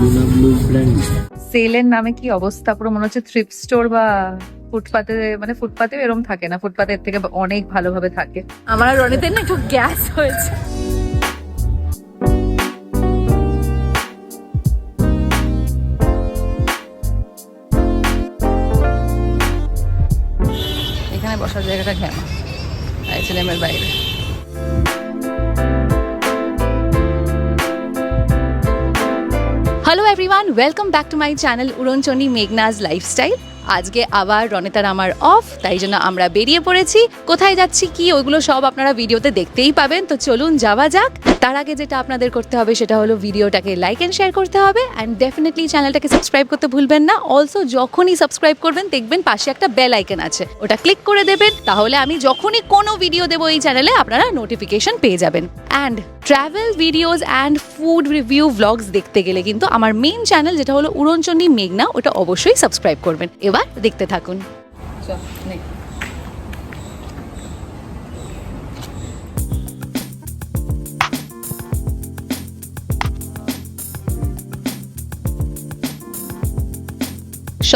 Luna blue brand সেলের নামে কি অবস্থা? পুরো মনে হচ্ছে থ্রিপ স্টোর বা ফুটপাতে মানে ফুটপাতেও এরম থাকে না। ফুটপাতের থেকে অনেক ভালোভাবে থাকে। আমার আর রনিতের না একটু গ্যাস হয়েছে। এখানে বসার জায়গাটা ঘ্যামা আইসিএমের বাইরে। Hello everyone welcome back to my channel Uronchondi Meghnaz lifestyle আজকে আবার রনেতার আমার অফ তাই জন্য আমরা বেরিয়ে পড়েছি। কোথায় যাচ্ছি, কি, ওইগুলো সব আপনারা ভিডিওতে দেখতেই পাবেন। তো চলুন যাওয়া যাক। তার আগে যেটা আপনাদের করতে হবে সেটা হলো ভিডিওটাকে লাইক অ্যান্ড শেয়ার করতে হবে অ্যান্ড ডেফিনেটলি চ্যানেলটাকে সাবস্ক্রাইব করতে ভুলবেন না। অলসো যখনই সাবস্ক্রাইব করবেন, দেখবেন পাশে একটা বেল আইকন আছে। ওটা ক্লিক করে দেবেন, তাহলে আমি যখনই কোনো ভিডিও দেবো এই চ্যানেলে আপনারা নোটিফিকেশন পেয়ে যাবেন। And travel videos and food review vlogs দেখতে গেলে কিন্তু আমার মেন চ্যানেল যেটা হলো উড়নচণ্ডী মেঘনা, ওটা অবশ্যই সাবস্ক্রাইব করবেন। এবার দেখতে থাকুন।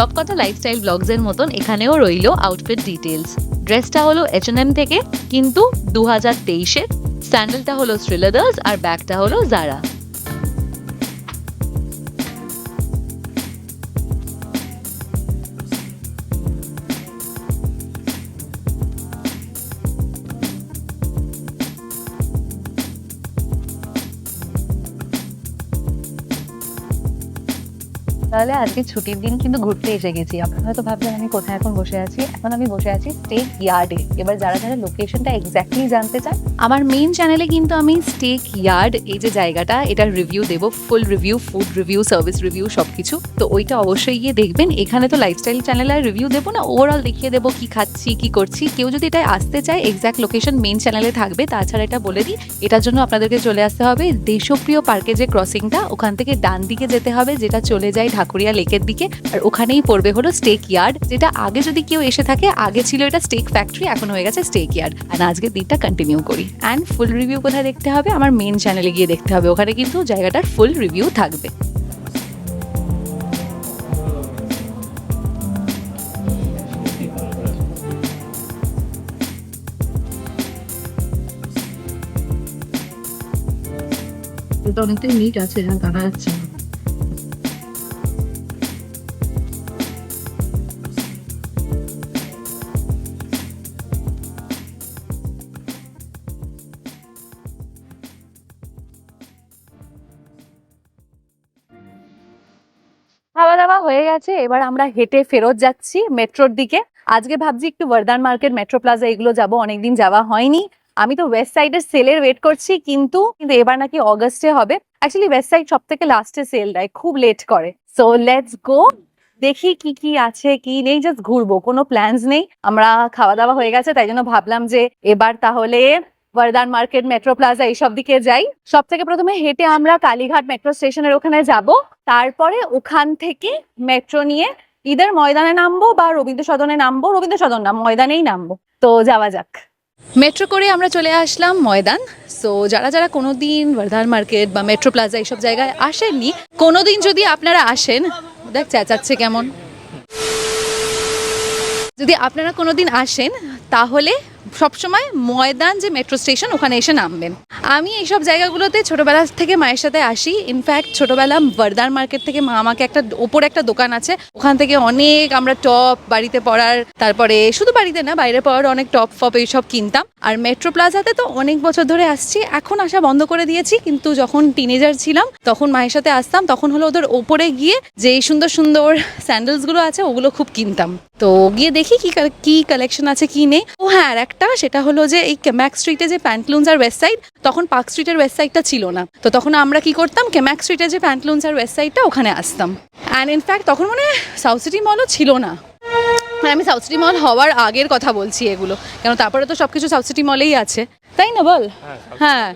সবকটা লাইফস্টাইল ব্লগসের মতন এখানেও রইল আউটফিট ডিটেলস ড্রেসটা হলো এইচ থেকে, কিন্তু দু হাজার তেইশের স্যান্ডেলটা হলো শ্রীলেদার্স আর ব্যাগটা হলো জারা তাহলে আজকে ছুটির দিন কিন্তু ঘুরতে এসে গেছি। আপনারা হয়তো ভাবলেন আমি কোথায় এখন বসে আছি? এখন আমি বসে আছি স্টেক ইয়ার্ডে এবার যারা যারা লোকেশনটা এক্স্যাক্টলি জানতে চান, আমার মেন চ্যানেলে কিন্তু আমি স্টেক ইয়ার্ড এই যে জায়গাটা, এটার রিভিউ দেবো full review food review service review সবকিছু। তো ওইটা অবশ্যই গিয়ে দেখবেন। এখানে তো লাইফস্টাইল চ্যানেলে রিভিউ দেবো না ওভারঅল দেখিয়ে দেবো কি খাচ্ছি, কি করছি। কেউ যদি এটা আসতে চায় এক্স্যাক্ট লোকেশন মেন চ্যানেলে থাকবে, তাছাড়া এটা বলে দিই, এটার জন্য আপনাদেরকে চলে আসতে হবে দেশপ্রিয় পার্কে যে ক্রসিংটা ওখান থেকে ডান দিকে যেতে হবে, যেটা চলে যায় ঢাকুরিয়া লেকের দিকে, আর ওখানেই পড়বে হলো স্টেক ইয়ার্ড যেটা আগে যদি কেউ এসে থাকে, আগে ছিল এটা স্টেক ফ্যাক্টরি এখন হয়ে গেছে স্টেক ইয়ার্ড আর আজকের দিনটা কন্টিনিউ করি। অ্যান্ড ফুল রিভিউ কোথায় দেখতে হবে? আমার মেন চ্যানেলে গিয়ে দেখতে হবে। ওখানে কিন্তু জায়গাটার ফুল রিভিউ থাকবে। অনেকটাই মিট আছে আর দেখা যাচ্ছে। দাওয়া হয়ে গেছে, এবার আমরা হেঁটে ফেরত যাচ্ছি মেট্রোর দিকে। আজকে ভাবছি একটু বর্দান মার্কেট, মেট্রো প্লাজা এগুলো যাব, অনেকদিন যাওয়া হয়নি। আমি তো ওয়েস্ট সাইডের সেলের ওয়েট করছি, কিন্তু কিন্তু এবার নাকি অগস্টে হবে। অ্যাকচুয়ালি ওয়েস্ট সাইড সব থেকে লাস্টে সেল দেয়, খুব লেট করে। সো লেটস গো দেখি কি কি আছে, কি নেই জাস্ট ঘুরবো, কোনো প্ল্যানস নেই। আমরা খাওয়া দাওয়া হয়ে গেছে, তাই জন্য ভাবলাম যে এবার তাহলে বর্দান মার্কেট মেট্রো প্লাজা এইসব দিকে যাই সব থেকে প্রথমে হেঁটে আমরা কালীঘাট মেট্রো স্টেশনের ওখানে যাব তারপরে ওখান থেকে মেট্রো নিয়ে ইদার ময়দানে নামবো বা রবীন্দ্র সদনে নামবো রবীন্দ্র সদন না ময়দানেই নামবো। তো যাওয়া যাক। মেট্রো করে আমরা চলে আসলাম ময়দান সো যারা যারা কোনোদিন বর্ধান মার্কেট বা মেট্রো প্লাজা এইসব জায়গায় আসেননি কোনোদিন যদি আপনারা আসেন দেখ চেঁচাচ্ছে কেমন যদি আপনারা কোনোদিন আসেন তাহলে সবসময় ময়দান যে মেট্রো স্টেশন ওখানে এসে নামবেন। আমি এইসব জায়গাগুলোতে ছোটবেলা থেকে মায়ের সাথে আসি। ইনফ্যাক্ট ছোটবেলা বর্দার মার্কেট থেকে মা আমাকে একটা ওপরে একটা দোকান আছে। ওখান থেকে অনেক আমরা টপ বাড়িতে পড়ার, তারপরে শুধু বাড়িতে না, বাইরে পড়ার অনেক টপ ফপ এইসব কিনতাম। আর মেট্রো প্লাজাতে তো অনেক বছর ধরে আসছি। এখন আসা বন্ধ করে দিয়েছি, কিন্তু যখন টিনেজার ছিলাম, তখন মায়ের সাথে আসতাম। তখন হলো ওদের ওপরে গিয়ে যে সুন্দর সুন্দর স্যান্ডেলসগুলো আছে, ওগুলো খুব কিনতাম। তো গিয়ে দেখি কি কি কালেকশন আছে, কি নেই। ও হ্যাঁ আর একটা সেটা হলো যে এই ক্যাম্যাক স্ট্রিটে যে প্যান্টলুন্স আর ওয়েস্ট সাইড তখন পার্ক স্ট্রিটের ওয়েস্ট সাইডটা ছিল না। তো তখন আমরা কি করতাম? ক্যাম্যাক স্ট্রিটে যে প্যান্টলুন্স আর ওয়েস্ট সাইডটা ওখানে আসতাম। অ্যান্ড ইনফ্যাক্ট তখন মানে সাউথ সিটি মলও ছিল না। হ্যাঁ আমি সাউথ সিটি মল হওয়ার আগের কথা বলছি এগুলো। কেন তারপরে তো সবকিছু সাউথ সিটি মলেই আছে। তাই না বল? হ্যাঁ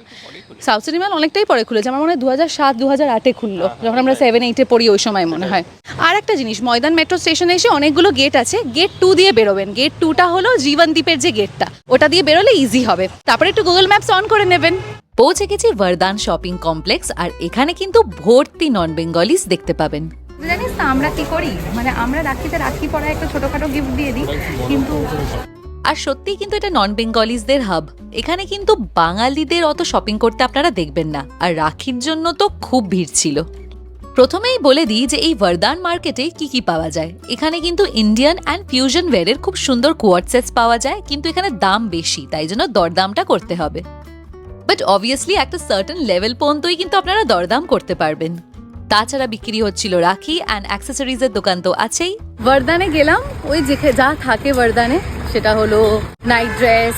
সাউথ সিটি মল অনেকটাই পরে খুলেছে। আমার মনে হয় দু হাজার সাত দু হাজার আটে খুললো যখন আমরা সেভেন এইটে পড়ি ওই সময় মনে হয়। আর একটা জিনিস ময়দান মেট্রো স্টেশনে এসে অনেকগুলো গেট আছে। গেট টু দিয়ে বেরোবেন। গেট টুটা হলো জীবন দ্বীপের যে গেটটা ওটা দিয়ে বেরোলে ইজি হবে। তারপরে একটু গুগল ম্যাপস অন করে নেবেন। পৌঁছে গেছি বরদান শপিং কমপ্লেক্স আর এখানে কিন্তু ভর্তি নন বেঙ্গলিস দেখতে পাবেন। জানিস তো আমরা কি করি? মানে আমরা রাখিতে রাখি পরে একটা ছোটখাটো গিফট দিয়ে দিই কিন্তু আর সত্যিই কিন্তু এটা নন বেঙ্গলিজদের হাব এখানে কিন্তু বাঙালিদের অত শপিং করতে আপনারা দেখবেন না। আর রাখির জন্য তো খুব ভিড় ছিল। প্রথমেই বলে দিই যে এই বরদান মার্কেটে কি কি পাওয়া যায়। এখানে কিন্তু ইন্ডিয়ান অ্যান্ড ফিউশন ওয়্যারের খুব সুন্দর কোয়ার্ড সেটস পাওয়া যায়, কিন্তু এখানে দাম বেশি, তাই জন্য দরদামটা করতে হবে। বাট অবভিয়াসলি একটা সার্টেন লেভেল পর্যন্তই কিন্তু আপনারা দরদাম করতে পারবেন। তাছাড়া বিক্রি হচ্ছিল রাখি অ্যান্ড অ্যাক্সেসরিজের দোকান তো আছেই। বরদানে গেলাম, ওই যেখে যা থাকে বরদানে সেটা হলো নাইট ড্রেস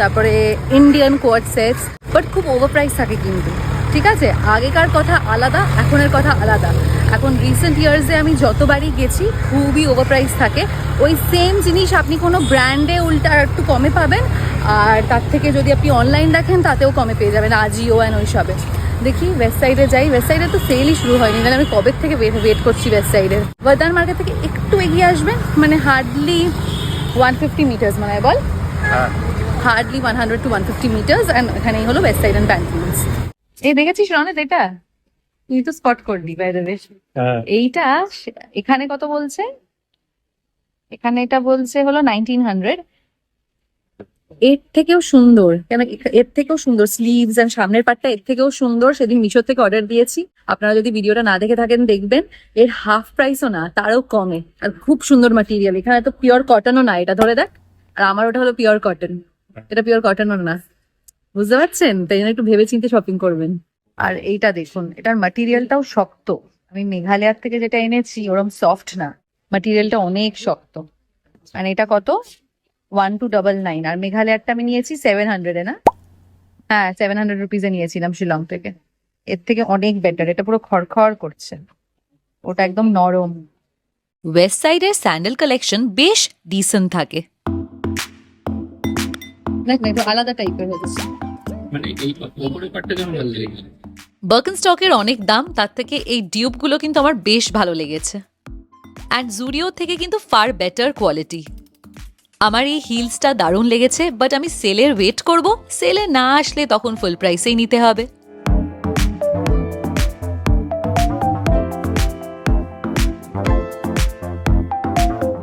তারপরে ইন্ডিয়ান কোয়ার্ড সেটস বাট খুব ওভার প্রাইস থাকে কিন্তু, ঠিক আছে? আগেকার কথা আলাদা, এখনের কথা আলাদা। এখন রিসেন্ট ইয়ার্সে আমি যতবারই গেছি, খুবই ওভার প্রাইস থাকে। ওই সেম জিনিস আপনি কোনো ব্র্যান্ডে উল্টা একটু কমে পাবেন, আর তার থেকে যদি আপনি অনলাইন দেখেন, তাতেও কমে পেয়ে যাবেন, আজিও অ্যান্ড ওইসবে দেখি ওয়েস্ট সাইডে যাই। ওয়েস্ট সাইডে তো সেলই শুরু হয়নি। তাহলে আমি কবে থেকে ওয়েট করছি ওয়েস্ট সাইডে বর্দান মার্কেট থেকে একটু এগিয়ে আসবেন? মানে হার্ডলি ওয়ান ফিফটি মিটার্স মানে বল? Hardly one hundred two one fifty metres and এখানেই হলো ওয়েস্ট সাইড অ্যান্ড প্যান্টুলস এই দেখেছিস রনেত এটা? তুই তো স্পট করলি বাই দ্য হ্যাঁ। এইটা এখানে কত বলছে? এখানে এটা বলছে হলো নাইনটিন হান্ড্রেড এর থেকেও সুন্দর, কেন এর থেকেও সুন্দর স্লিভস এন্ড সামনের পার্টটা এর থেকেও সুন্দর, সেদিন মিশো থেকে অর্ডার দিয়েছি। আপনারা যদি ভিডিওটা না দেখে থাকেন, দেখবেন, এর হাফ প্রাইসও না, তারও কমে। আর খুব সুন্দর মাটিরিয়াল এখানে তো পিওর কটনও না, এটা ধরে দেখ। আর আমার ওটা হলো পিওর কটন এটা পিওর কটনও না। বুঝতে পারছেন? তাই জন্য একটু ভেবে চিন্তে শপিং করবেন। আর এইটা দেখুন, এটার মাটিরিয়ালটাও শক্ত। আমি মেঘালয়ার থেকে যেটা এনেছি, ওরম সফট না। মাটিরিয়ালটা অনেক শক্ত। আর এটা কত? ওয়ান টু ডাবল নাইন আর মেঘালয়ারটা আমি নিয়েছি সেভেন হান্ড্রেডে না? হ্যাঁ সেভেন হান্ড্রেড রুপিজে নিয়েছিলাম শিলং থেকে। এর থেকে অনেক বেটার এটা পুরো খড়খড় করছে। ওটা একদম নরম। ওয়েস্ট সাইডের স্যান্ডেল কালেকশন বেশ ডিসেন্ট থাকে। দেখ না একটু আলাদা টাইপের হয়েছে মানে এই যেমন ভালো লেগেছে? অনেক দাম তার থেকে এই ডিউবগুলো কিন্তু আমার বেশ ভালো লেগেছে। অ্যান্ড জুডিও থেকে কিন্তু ফার বেটার কোয়ালিটি আমার এই হিলসটা দারুণ লেগেছে বাট আমি সেলের ওয়েট করব। সেলে না আসলে তখন ফুল প্রাইসেই নিতে হবে।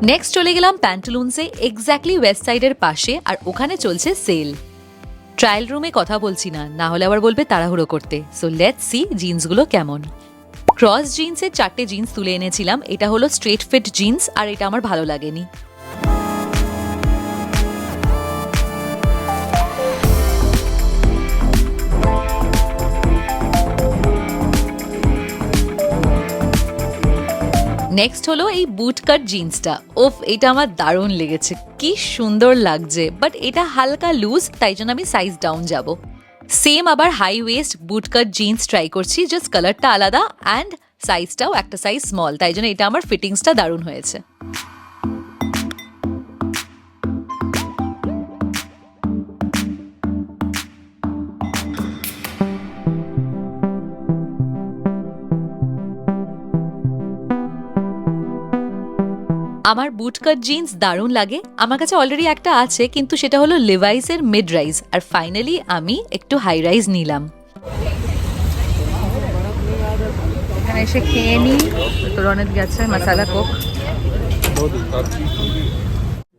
নেক্সট চলে গেলাম প্যান্টলুনসে এক্স্যাক্টলি ওয়েস্ট সাইডের পাশে, আর ওখানে চলছে সেল ট্রায়াল রুমে কথা বলছি না না হলে আবার বলবে তাড়াহুড়ো করতে। সো লেটস সি জিন্সগুলো কেমন। ক্রস জিন্সের চারটে জিন্স তুলে এনেছিলাম, এটা হলো স্ট্রেট ফিট জিন্স আর এটা আমার ভালো লাগেনি। নেক্সট হলো এই বুট কাট জিন্সটা ওফ, এটা আমার দারুণ লেগেছে। কি সুন্দর লাগছে। বাট এটা হালকা লুজ তাই জন্য আমি সাইজ ডাউন যাব। সেম আবার high waist boot cut jeans try করছি জাস্ট কালারটা আলাদা অ্যান্ড সাইজটাও একটা সাইজ স্মল তাই জন্য এটা আমার ফিটিংসটা দারুণ হয়েছে। আমার বুটকাট জিন্স দারুণ লাগে। আমার কাছে অলরেডি একটা আছে কিন্তু সেটা হলো লিভাইসের মিড রাইজ আর ফাইনালি আমি একটু হাই রাইজ নিলাম। এখানে এসে খেয়ে নিই তো রনেত গেছে মশালা কোক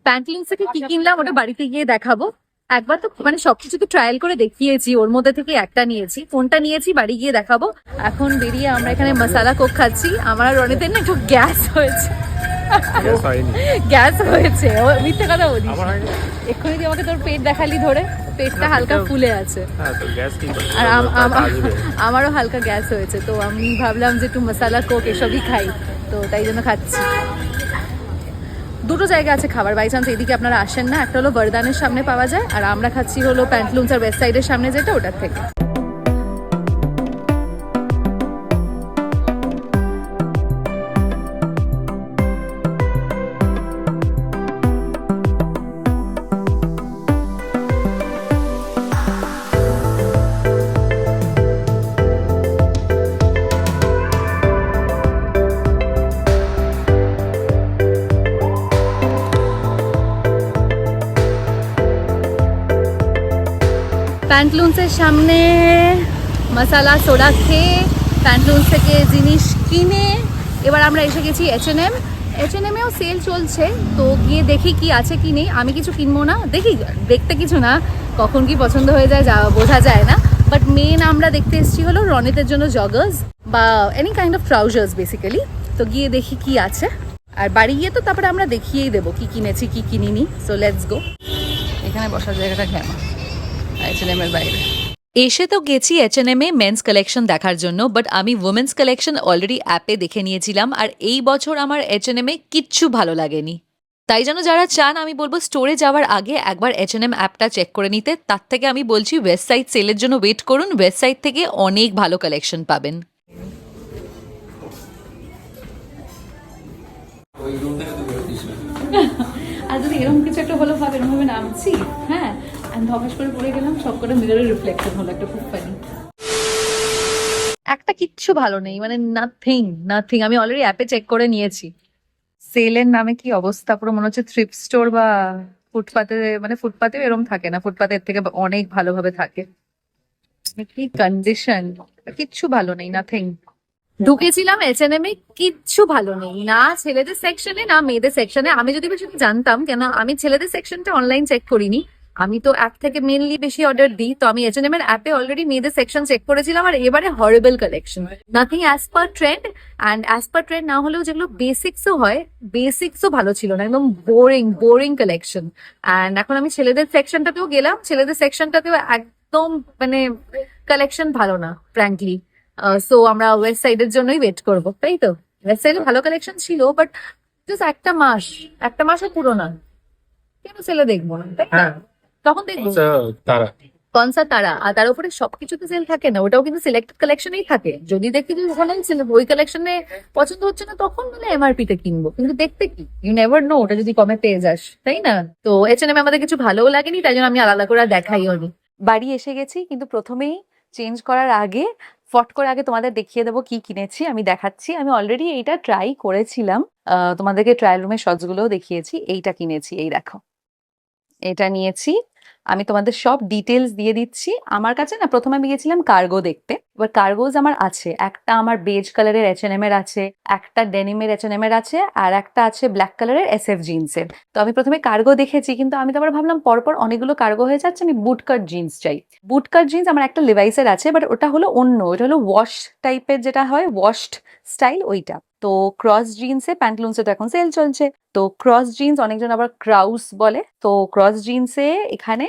প্যান্টলিংস থেকে কি কিনলাম ওটা বাড়িতে গিয়ে দেখাবো। একবার তো মানে সবকিছু তো ট্রায়াল করে দেখিয়েছি ওর মধ্যে থেকে একটা নিয়েছি কোনটা নিয়েছি বাড়ি গিয়ে দেখাবো। এখন বেরিয়ে আমরা এখানে মশালা কোক খাচ্ছি। আমার আর রনিতের না একটু গ্যাস হয়েছে। গ্যাস হয়েছে। মিথ্যে কথা আমার এক্ষুনি তুই আমাকে তোর পেট দেখালি ধরে। পেটটা হালকা ফুলে আছে। হ্যাঁ আর আম- আম- আমারও হালকা গ্যাস হয়েছে। তো আমি ভাবলাম যে একটু মশালা কোক এসবই খাই। তো তাই জন্য খাচ্ছি। দুটো জায়গা আছে খাবার। বাই চান্স এদিকে আপনারা আসেন না। একটা হলো বরদানের সামনে পাওয়া যায়, আর আমরা খাচ্ছি হলো প্যান্টলুন্স আর ওয়েস্ট সাইডের সামনে যেটা, ওটার থেকে। প্যান্টলুন্সের সামনে মশালা সোডা খেয়ে প্যান্টলুন্স থেকে জিনিস কিনে এবার আমরা এসে গেছি H N M H N sale চলছে, তো গিয়ে দেখি কি আছে কি নেই। আমি কিছু কিনবো না, দেখি, দেখতে কিছু না, কখন কি পছন্দ হয়ে যায় যা, বোঝা যায় না। বাট মেন আমরা দেখতে এসেছি হলো রনিতের জন্য জগার্স বা any kind of trousers basically তো গিয়ে দেখি কি আছে। আর বাড়ি গিয়ে তো তারপরে আমরা দেখিয়েই দেবো কি কিনেছি, কি কিনিনি। সো লেটস গো এখানে বসার জায়গাটা ঘ্যামা এর বাইরে। এসে তো গেছি H N M a men's collection দেখার জন্য বাট আমি উমেন্স কালেকশন অলরেডি অ্যাপে দেখে নিয়েছিলাম আর এই বছর আমার এইচ এন এম এ কিচ্ছু ভালো লাগেনি। তাই জন্য যারা চান আমি বলব স্টোরে যাওয়ার আগে একবার এইচ এন এম অ্যাপটা চেক করে নিতে। তার থেকে আমি বলছি ওয়েবসাইট সেলের জন্য ওয়েট করুন ওয়েবসাইট থেকে অনেক ভালো কালেকশন পাবেন। আর যদি এরকম কিছু একটা হলো ভাবে এরকম ভাবে নামছি হ্যাঁ। আমি ধপাস করে পড়ে গেলাম, সব করে মিররের রিফ্লেকশন হলো, একটা খুব ফানি একটা কিচ্ছু ভালো নেই মানে নাথিং নাথিং আমি অলরেডি অ্যাপে চেক করে নিয়েছি। সেলের নামে কি অবস্থা? পুরো মনে হচ্ছে থ্রিপ স্টোর বা ফুটপাতে মানে ফুটপাতেও এরকম থাকে না। ফুটপাতের থেকে অনেক ভালোভাবে থাকে। মানে কি কন্ডিশন কিচ্ছু ভালো নেই নাথিং ঢুকেছিলাম এইচ এন এম এ, কিচ্ছু ভালো নেই। না ছেলেদের সেকশনে না মেয়েদের সেকশনে আমি যদি বেশি জানতাম, কেন আমি ছেলেদের সেকশনটা অনলাইন চেক করিনি। আমি তো অ্যাপ থেকে মেনলি বেশি অর্ডার দিই, তো আমি এম এর অ্যাপে অলরেডি মেয়েদের সেকশন চেক করেছিলাম আর এবারে horrible collection nothing as per trend and as per trend না হলেও যেগুলো বেসিক্সও হয় বেসিক্সও ভালো ছিল না, একদম বোরিং বোরিং কালেকশন অ্যান্ড এখন আমি ছেলেদের সেকশনটাতেও গেলাম, ছেলেদের সেকশনটাতেও একদম মানে কালেকশন ভালো না ফ্র্যাঙ্কলি সো আমরা ওয়েস্ট সাইডের জন্যই ওয়েট করব, তাই তো? ওয়েস্ট সাইডে ভালো কালেকশন ছিল বাট জাস্ট একটা মাস, একটা মাসও পুরো না। কেন সেলে দেখব না, তাই তখন দেখব। তারা। কনসার্ট তারা। আর তার উপরে সবকিছুতে সেল থাকে না। ওটাও কিন্তু সিলেক্টেড কালেকশনেই থাকে। যদি দেখি যে ওখানে ওই কালেকশনে পছন্দ হচ্ছে না তখন মানে এমআরপি তে কিনবো। কিন্তু দেখতে কি? ইউ নেভার নো ওটা যদি কমে পেয়ে যাস তাই না? তো এইচ এন আমাদের কিছু ভালোও লাগেনি তাই জন্য আমি আলাদা করে দেখাইও নি। বাড়ি এসে গেছি কিন্তু প্রথমেই চেঞ্জ করার আগে ফট করে আগে তোমাদের দেখিয়ে দেবো কি কিনেছি আমি দেখাচ্ছি। আমি অলরেডি এইটা ট্রাই করেছিলাম। আহ, তোমাদেরকে ট্রায়াল রুমের শটসগুলোও দেখিয়েছি। এইটা কিনেছি এই দেখো। এটা নিয়েছি। আমি তোমাদের সব ডিটেলস দিয়ে দিচ্ছি। আমার কাছে না, প্রথমে আমি গেছিলাম কার্গো দেখতে। এবার কার্গোজ আমার আছে। একটা আমার বেজ কালারের এইচ এন এম এর আছে, একটা ডেনিমের এইচ এন এম এর আছে, আর একটা আছে ব্ল্যাক কালারের এস এফ জিন্সের তো আমি প্রথমে কার্গো দেখেছি, কিন্তু আমি তো আবার ভাবলাম পরপর অনেকগুলো কার্গো হয়ে যাচ্ছে, আমি বুট কাট জিন্স চাই। বুট কাট জিন্স আমার একটা লিভাইসের আছে বাট ওটা হলো অন্য, ওটা হলো ওয়াশ টাইপের যেটা হয় ওয়াশড স্টাইল ওইটা। তো ক্রস জিন্সে প্যান্টলুন্সে তো এখন সেল চলছে। তো ক্রস জিন্স অনেকজন আবার ক্রাউস বলে। তো ক্রস জিন্সে এখানে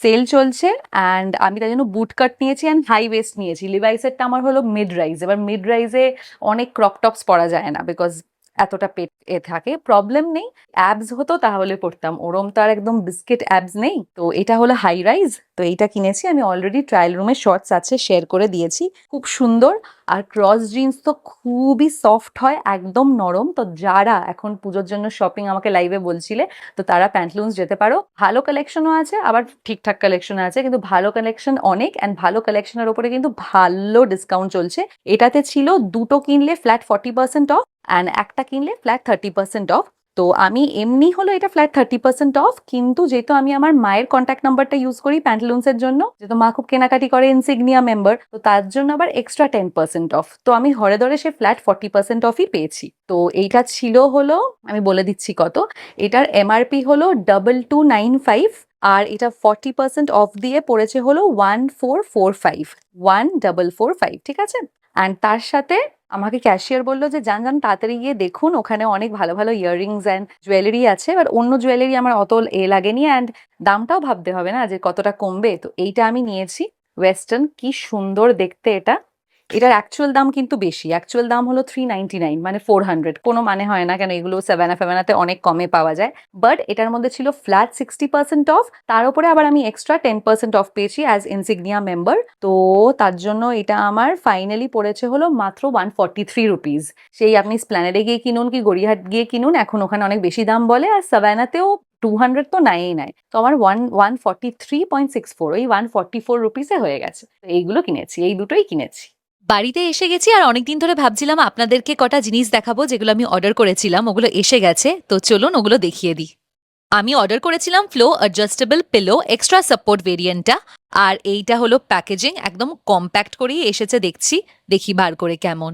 সেল চলছে অ্যান্ড আমি তাই জন্য বুট কাট নিয়েছি অ্যান্ড হাই ওয়েস্ট নিয়েছি। লিভাইসেরটা আমার হলো মিড রাইজ এবার মিড রাইজে অনেক ক্রপ টপস পরা যায় না বিকজ এতটা পেট এ থাকে। প্রবলেম নেই। অ্যাবস হতো তাহলে পড়তাম ওরম তো আর একদম বিস্কিট অ্যাবস নেই। তো এটা হলো হাই রাইজ তো এইটা কিনেছি। আমি অলরেডি ট্রায়াল রুমে শর্টস আছে শেয়ার করে দিয়েছি। খুব সুন্দর। আর ক্রস জিন্স তো খুবই সফট হয়, একদম নরম। তো যারা এখন পুজোর জন্য শপিং আমাকে লাইভে বলছিলে, তো তারা প্যান্টলুন্স যেতে পারো। ভালো কালেকশনও আছে, আবার ঠিকঠাক কালেকশন আছে। কিন্তু ভালো কালেকশন অনেক অ্যান্ড ভালো কালেকশনের ওপরে কিন্তু ভালো ডিসকাউন্ট চলছে। এটাতে ছিল দুটো কিনলে flat forty percent off and একটা কিনলে ফ্ল্যাট থার্টি পার্সেন্ট অফ তো আমি এমনি হলো এটা ফ্ল্যাট থার্টি পার্সেন্ট অফ কিন্তু যেহেতু আমি আমার মায়ের কন্ট্যাক্ট নাম্বারটা ইউজ করি প্যান্টালুন্সের জন্য, যেহেতু মা খুব কেনাকাটি করে ইনসিগনিয়া মেম্বার তো তার জন্য আবার এক্সট্রা টেন পার্সেন্ট অফ তো আমি হরে ধরে সে ফ্ল্যাট ফর্টি পার্সেন্ট অফই পেয়েছি। তো এইটা ছিল হলো, আমি বলে দিচ্ছি কত, এটার এমআরপি হলো ডাবল টু নাইন ফাইভ আর এটা ফর্টি পার্সেন্ট অফ দিয়ে পড়েছে হলো one four four five one double four five ঠিক আছে? অ্যান্ড তার সাথে আমাকে ক্যাশিয়ার বলল যে, যান যান, তাড়াতাড়ি গিয়ে দেখুন, ওখানে অনেক ভালো ভালো ইয়াররিংস অ্যান্ড জুয়েলারি আছে। এবার অন্য জুয়েলারি আমার অত এ লাগেনি অ্যান্ড দামটাও ভাবতে হবে না যে, কতটা কমবে? তো এইটা আমি নিয়েছি। ওয়েস্টার্ন কি সুন্দর দেখতে এটা। এটার অ্যাকচুয়াল দাম কিন্তু বেশি। অ্যাকচুয়াল দাম হলো থ্রি নাইনটি নাইন মানে ফোর হান্ড্রেড কোনো মানে হয় না কেন এগুলো সেভেনা ফেভেনাতে অনেক কমে পাওয়া যায়। বাট এটার মধ্যে ছিল ফ্ল্যাট সিক্সটি পার্সেন্ট অফ তার উপরে আবার আমি এক্সট্রা টেন পার্সেন্ট অফ পেয়েছি অ্যাজ ইনসিগনিয়া মেম্বার তো তার জন্য এটা আমার ফাইনালি পড়েছে হলো মাত্র ওয়ান ফর্টি থ্রি রুপিস সেই আপনি স্প্ল্যানেডে গিয়ে কিনুন কি গড়িয়াহাট গিয়ে কিনুন, এখন ওখানে অনেক বেশি দাম বলে, আর সাভানাতেও টু হান্ড্রেড তো নেয়ই নেয়। তো আমার one one forty three point six four ওই ওয়ান ফর্টি ফোর রুপিসে হয়ে গেছে। এইগুলো কিনেছি, এই দুটোই কিনেছি। বাড়িতে এসে গেছি আর অনেকদিন ধরে ভাবছিলাম আপনাদেরকে কটা জিনিস দেখাবো যেগুলো আমি অর্ডার করেছিলাম ওগুলো এসে গেছে। তো চলুন ওগুলো দেখিয়ে দিই। আমি অর্ডার করেছিলাম Flo adjustable pillow extra support ভেরিয়েন্টটা আর এইটা হলো প্যাকেজিং একদম কম্প্যাক্ট করেই এসেছে দেখছি। দেখি বার করে কেমন.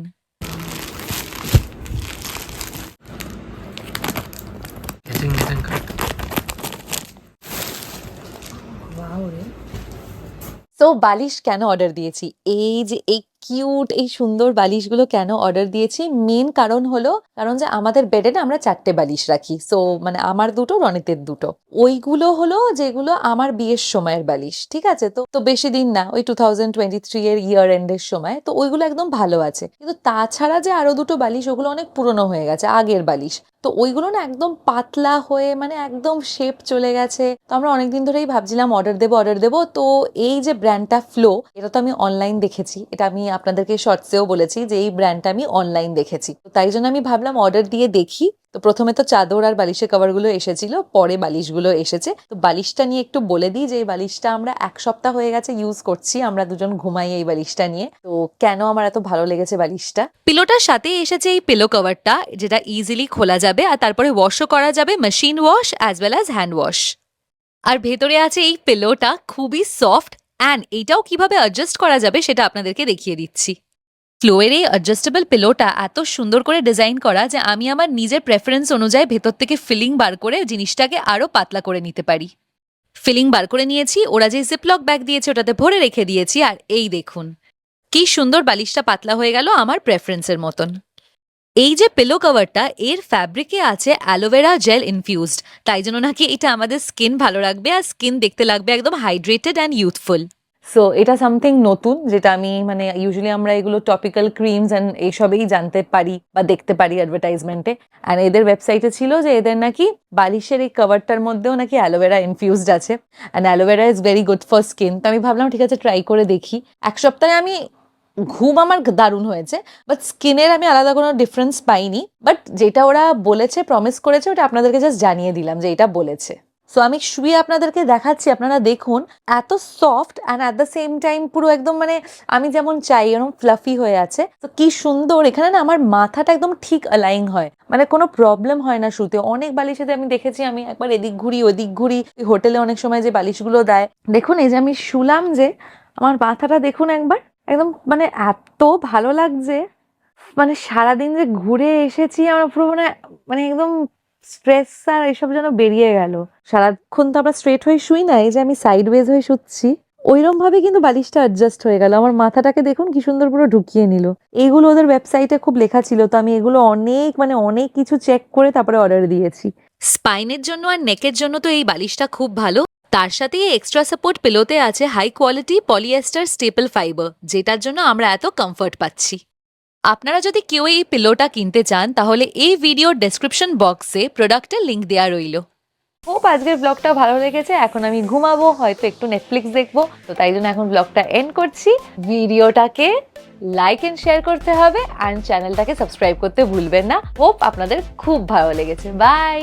তো বালিশ কেন অর্ডার দিয়েছি? এই যে এই কিউট এই সুন্দর বালিশগুলো কেন অর্ডার দিয়েছি? মেন কারণ হলো, কারণ যে আমাদের বেডে না আমরা চারটে বালিশ রাখি। সো মানে আমার দুটো, রনিতের দুটো। ওইগুলো হলো যেগুলো আমার বিয়ের সময়ের বালিশ, ঠিক আছে? তো তো বেশি দিন না, ওই টু থাউজেন্ড টোয়েন্টি থ্রি এর ইয়ার এন্ডের সময়। তো ওইগুলো একদম ভালো আছে। কিন্তু তাছাড়া যে আরও দুটো বালিশ, ওগুলো অনেক পুরনো হয়ে গেছে, আগের বালিশ। তো ওইগুলো না একদম পাতলা হয়ে মানে একদম শেপ চলে গেছে। তো আমরা অনেকদিন ধরেই ভাবছিলাম অর্ডার দেবো অর্ডার দেবো। তো এই যে ব্র্যান্ডটা ফ্লো এটা তো আমি অনলাইন দেখেছি। এটা আমি আপনাদেরকে শর্টসেও বলেছি যে এই ব্র্যান্ডটা আমি অনলাইন দেখেছি। তাই জন্য আমি ভাবলাম অর্ডার দিয়ে দেখি। তো প্রথমে তো চাদর আর বালিশের কভারগুলো এসেছিল, পরে বালিশগুলো এসেছে। তো বালিশটা নিয়ে একটু বলে দিই যে এই বালিশটা আমরা এক সপ্তাহ হয়ে গেছে ইউজ করছি, আমরা দুজন ঘুমাই এই বালিশটা নিয়ে। তো কেন আমার এত ভালো লেগেছে বালিশটা? পিলোটার সাথে এসেছে এই পিলো কভারটা যেটা ইজিলি খোলা যাবে আর তারপরে ওয়াশও করা যাবে machine wash as well as hand wash আর ভেতরে আছে এই পিলোটা খুবই সফট অ্যান্ড এইটাও কীভাবে অ্যাডজাস্ট করা যাবে সেটা আপনাদেরকে দেখিয়ে দিচ্ছি। ফ্লোয়ের এই অ্যাডজাস্টেবল পিলোটা এত সুন্দর করে ডিজাইন করা যে আমি আমার নিজের প্রেফারেন্স অনুযায়ী ভেতর থেকে ফিলিং বার করে জিনিসটাকে আরও পাতলা করে নিতে পারি। ফিলিং বার করে নিয়েছি, ওরা যে জিপলক ব্যাগ দিয়েছে ওটাতে ভরে রেখে দিয়েছি, আর এই দেখুন, কি সুন্দর বালিশটা পাতলা হয়ে গেল আমার প্রেফারেন্সের মতন। এই যে পিলো কভারটা এর ফ্যাব্রিকে আছে অ্যালোভেরা জেল ইনফিউজড তাই জন্য নাকি এটা আমাদের স্কিন ভালো রাখবে আর স্কিন দেখতে লাগবে একদম হাইড্রেটেড অ্যান্ড ইউথফুল সো এটা সামথিং নতুন, যেটা আমি মানে ইউজুয়ালি আমরা এগুলো টপিক্যাল ক্রিমস অ্যান্ড এইসবেই জানতে পারি বা দেখতে পারি অ্যাডভার্টাইজমেন্টে অ্যান্ড এদের ওয়েবসাইটে ছিল যে, এদের নাকি বালিশের এই কভারটার মধ্যেও নাকি অ্যালোভেরা ইনফিউজড আছে। And aloe vera is very good for skin তো আমি ভাবলাম, ঠিক আছে ট্রাই করে দেখি। এক সপ্তাহে আমি, ঘুম আমার দারুণ হয়েছে বাট স্কিনের আমি আলাদা কোনো ডিফারেন্স পাইনি। বাট যেটা ওরা বলেছে প্রমিস করেছে, ওটা আপনাদেরকে জাস্ট জানিয়ে দিলাম যে, এটা বলেছে। সো আমি শুয়ে আপনাদেরকে দেখাচ্ছি, আপনারা দেখুন, এত soft and at the same time পুরো একদম মানে আমি যেমন চাই, এরকম ফ্লাফি হয়ে আছে। তো কি সুন্দর, এখানে না আমার মাথাটা একদম ঠিক অ্যালাইন হয়। মানে কোনো প্রবলেম হয় না শুতে। অনেক বালিশেতে আমি দেখেছি, আমি একবার এদিক ঘুরি, ওদিক ঘুরি। হোটেলে অনেক সময় যে বালিশগুলো দেয়। দেখুন, এই যে আমি শুলাম যে, আমার মাথাটা দেখুন একবার, একদম মানে এত ভালো লাগছে। মানে সারাদিন যে ঘুরে এসেছি, আমার পুরো মানে মানে একদম স্ট্রেস আর এসব যেন বেরিয়ে গেল। সারাক্ষণ তো আমরা স্ট্রেট হয়ে শুই না এই যে আমি সাইড ওয়েজ হয়ে শুচ্ছি। ওইরকম ভাবে কিন্তু বালিশটা অ্যাডজাস্ট হয়ে গেল। আমার মাথাটাকে দেখুন কি সুন্দর পুরো ঢুকিয়ে নিল। এগুলো ওদের ওয়েবসাইটে খুব লেখা ছিল, তো আমি এগুলো অনেক মানে অনেক কিছু চেক করে তারপরে অর্ডার দিয়েছি। স্পাইনের জন্য আর নেকের জন্য তো এই বালিশটা খুব ভালো। তার সাথে এক্সট্রা সাপোর্ট পিলোতে আছে high quality polyester staple fibre যেটার জন্য আমরা এত কমফর্ট পাচ্ছি। আপনারা যদি কেউ এই পিলোটা কিনতে চান, তাহলে এই ভিডিওর ডেসক্রিপশন বক্সে প্রোডাক্টের লিঙ্ক দেওয়া রইল। খুব আজকের ব্লগটা ভালো লেগেছে। এখন আমি ঘুমাবো, হয়তো একটু নেটফ্লিক্স দেখব। তো তাই জন্য এখন ব্লগটা এন্ড করছি। ভিডিওটাকে লাইক এন্ড শেয়ার করতে হবে অ্যান্ড চ্যানেলটাকে সাবস্ক্রাইব করতে ভুলবেন না। হোপ আপনাদের খুব ভালো লেগেছে। বাই